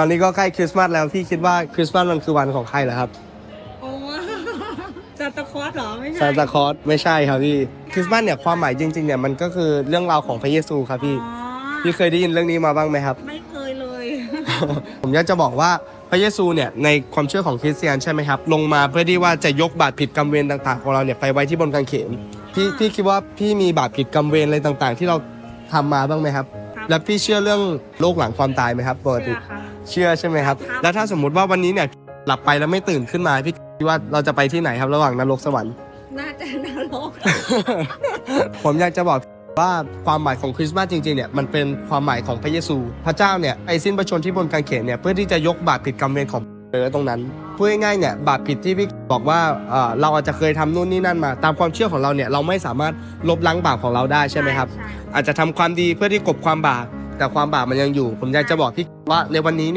ตอนนี้ก็ใกล้คริสต์มาสแล้วพี่คิดว่าคริสต์มาสมันคือวันของใครเหรอครับโอ้ซานตาคลอสเหรอไม่ใช่ซานตาคลอสไม่ใช่ครับพี่คริสต์มาสเนี่ยความหมายจริงๆเนี่ยมันก็คือเรื่องราวของพระเยซูครับพี่อ๋อพี่เคยได้ยินเรื่องนี้มาบ้างไหมครับ ไม่เคยเลย ผมอยากจะบอกว่าพระเยซูเนี่ยในความเชื่อของคริสเตียนใช่ไหมครับ ลงมาเพื่อที่ว่าจะยกบาปผิดกรรมเวรต่างๆของเราเนี่ยไปไว้ที่บนกางเขนพี่พี่คิดว่าพี่มีบาปผิดกรรมเวรอะไรต่างๆ ที่เราทำมาบ้างไหมครับ ครับ แล้วพี่เชื่อเรื่องโลกหลังความตายไหมครับปกติ เชื่อค่ะ เชื่อใช่ไหมครับครับ แล้วถ้าสมมุติว่าวันนี้เนี่ยหลับไปแล้วไม่ตื่นขึ้นมาพี่คิดว่าเราจะไปที่ไหนครับระหว่างนรกสวรรค์ น่าจะนรก ผมอยากจะบอกว่าความหมายของคริสต์มาสจริงๆเนี่ยมันเป็นความหมายของพระเยซู พระเจ้าเนี่ยไปสิ้นพระชนม์ที่บนกางเขนเนี่ยเพื่อที่จะยกบาปผิดกรรมเวรของเออตรงนั้นพูดง่ายๆเนี่ยบาปผิดที่พี่บอกว่าเอ่อเราอาจจะเคยทำนู่นนี่นั่นมา ตามความเชื่อของเราเนี่ยเราไม่สามารถลบล้างบาปของเราได้ใช่ไหมครับใช่อาจจะทำความดีเพื่อที่กลบความบาป แต่ความบาปมันยังอยู่ ผมอยากจะบอกพี่ว่าในวันนี้เนี่ย